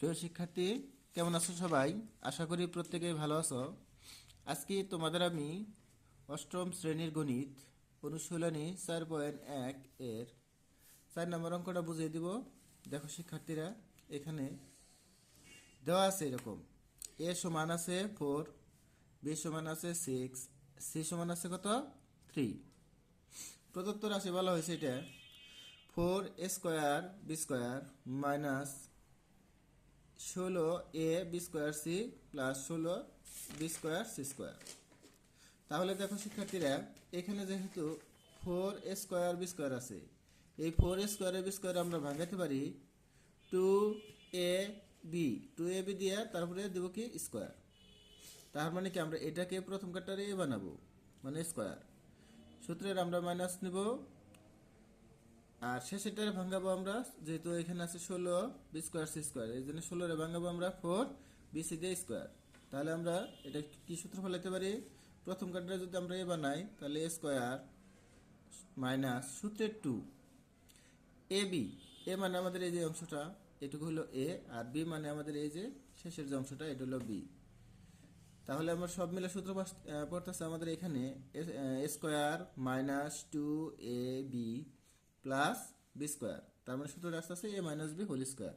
প্রিয় শিক্ষার্থী, কেমন আছো সবাই? আশা করি প্রত্যেকেই ভালো আছো। আজকে তোমাদের আমি অষ্টম শ্রেণির গণিত অনুশীলনী চার পয়েন্ট এক এর চার নম্বর অঙ্কটা বুঝিয়ে দিব। দেখো শিক্ষার্থীরা, এখানে দেওয়া আছে এরকম। এ সমান আছে ফোর, বি সমান আছে সিক্স, সি সমান আছে কত? থ্রি। প্রদত্ত রাশি বলা হয়েছে এটা। Four square, B square minus ষোলো A B square C plus ষোলো বি স্কোয়ার সি স্কোয়ার। তাহলে দেখো শিক্ষার্থীরা, এখানে যেহেতু four A square B square আছে, এই four A square B square আমরা ভাঙাতে পারি two A B. Two A B দিয়ে তারপরে দেব কি? স্কোয়ার। তার মানে কি আমরা এটাকে প্রথম কাটারে এ বানাবো মানে স্কোয়ার। সূত্রের আমরা মাইনাস নেব আর শেষেরটারে ভাঙাবো আমরা, যেহেতু এখানে আছে ষোলো বি স্কোয়ার সি স্কোয়ার, এই জন্য ষোলোরে ভাঙাবো আমরা ফোর বি সি দিয়ে স্কোয়ার। তাহলে আমরা এটা কি সূত্র ফেলাতে পারি? প্রথম কার্ডটা যদি আমরা এ বানাই, তাহলে এ স্কোয়ার মাইনাস সূত্রের টু। এ বি, এ মানে আমাদের এই যে অংশটা, এটুকু হলো এ, আর বি মানে আমাদের এই যে শেষের যে অংশটা, এটা হলো বি। তাহলে আমরা সব মিলে সূত্র পড়তেছে আমাদের এখানে A square minus two A B plus B square তার মানে সূত্রটা আসতে আছে A minus B whole square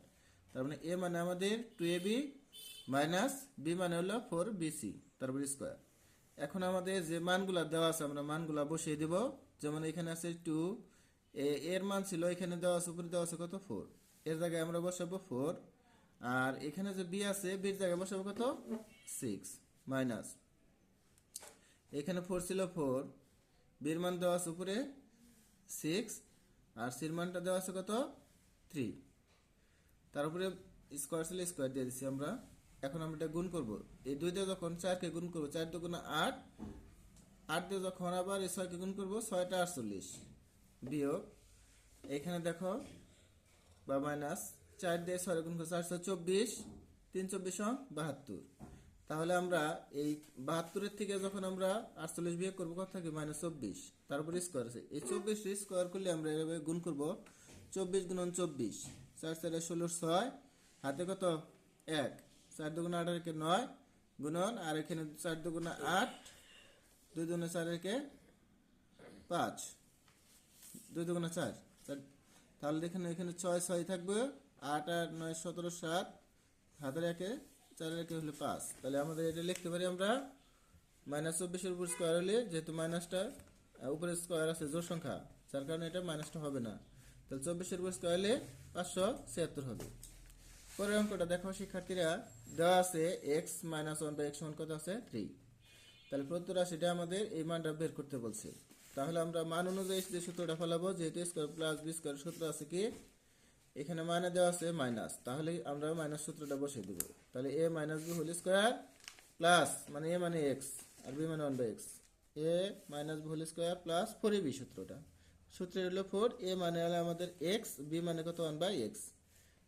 তার মানে এ মানে আমাদের two A B minus B মানে হলো ফোর বি সি তারপর স্কোয়ার এখন আমাদের যে মানগুলা দেওয়া আছে, আমরা মানগুলা বসিয়ে দিব। যেমন এখানে আছে টু এ, এর মান ছিল এখানে দেওয়া আছে, উপরে দেওয়া আছে কত? ফোর এর জায়গায় আমরা বসাবো ফোর আর এখানে যে বি আছে বির জায়গায় বসাবো কত? সিক্স মাইনাস এখানে ফোর ছিল ফোর বির মান দেওয়া আছে উপরে সিক্স আর সির মানটা দেওয়া আছে কত? থ্রি তার উপরে স্কোয়ার ছিল স্কোয়ার দিয়ে দিচ্ছি আমরা। এখন আমরা এটা গুণ করব। এই দুই দিয়ে যখন চারকে গুণ করব, চার দুগুণে আট। আট দিয়ে যখন আবার এই ছয়কে গুণ করব, ছয়টা আটচল্লিশ। বিয়োগ। এখানে দেখো, বা মাইনাস চার দিয়ে ছয় গুণ করব, চারশো চব্বিশ। তিন চব্বিশ বাহাত্তর। তাহলে আমরা এই বাহাত্তরের থেকে যখন আমরা আটচল্লিশ বিয়োগ করব, কত থাকে? মাইনাস চব্বিশ। তারপরে স্কোয়ার আছে। এই চব্বিশ স্কোয়ার করলে আমরা এভাবে গুণ করব, চব্বিশ গুণন চব্বিশ। চার চারে ষোলো ছয়, হাতে কত? এক। চার দুগুণে আট একে নয় গুণন, আর এখানে চার দুগুণে আট, দুই দুগুণে চার একে পাঁচ। দুই দুগুণে চার। তাহলে এখানে এখানে ছয় ছয় থাকবে, আট আট নয় সতেরো সাত, হাতের একে চারের একে হলে পাঁচ? তাহলে আমাদের এটা লিখতে পারি আমরা মাইনাস চব্বিশের উপর স্কোয়ার হলে যেহেতু মাইনাসটা উপরে স্কোয়ার আছে জোর সংখ্যা, যার কারণে এটা মাইনাসটা হবে না। তাহলে চব্বিশের উপর স্কোয়ার হলে পাঁচশো ছিয়াত্তর হবে। পরের অঙ্কটা দেখো, শিক্ষার্থীরা, দেওয়া আছে X minus one by X সমান কত আছে? থ্রি তাহলে প্রত্যেক রাশিটা আমাদের এই মানটা বের করতে বলছে। তাহলে আমরা মান অনুযায়ী যে সূত্রটা ফেলাবো, যেহেতু স্কোয়ার প্লাস বি স্কোয়ার সূত্র আছে কি? এখানে মানে দেওয়া আছে মাইনাস। তাহলে আমরা মাইনাস সূত্রটা বসিয়ে দেবো। তাহলে A minus B whole square plus মানে এ মানে এক্স আর বি মানে one by X A minus B whole square plus four A B সূত্রটা। সূত্রের হলো ফোর এ মানে হলো আমাদের এক্স বি মানে কত? ওয়ান বাই এক্স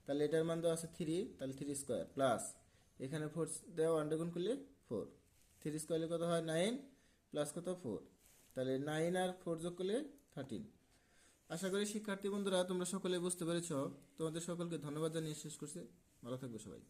তাহলে এটার মান দেওয়া আছে থ্রি তাহলে থ্রি স্কোয়ার প্লাস এখানে ফোর দেওয়া ওয়ান গুণ করলে ফোর থ্রি স্কোয়ারে কত হয়? নাইন প্লাস কত? ফোর তাহলে নাইন আর ফোর যোগ করলে থার্টিন আশা করি শিক্ষার্থী বন্ধুরা, তোমরা সকলে বুঝতে পেরেছ। তোমাদের সকলকে ধন্যবাদ জানিয়ে শেষ করছে। ভালো থাকবে সবাই।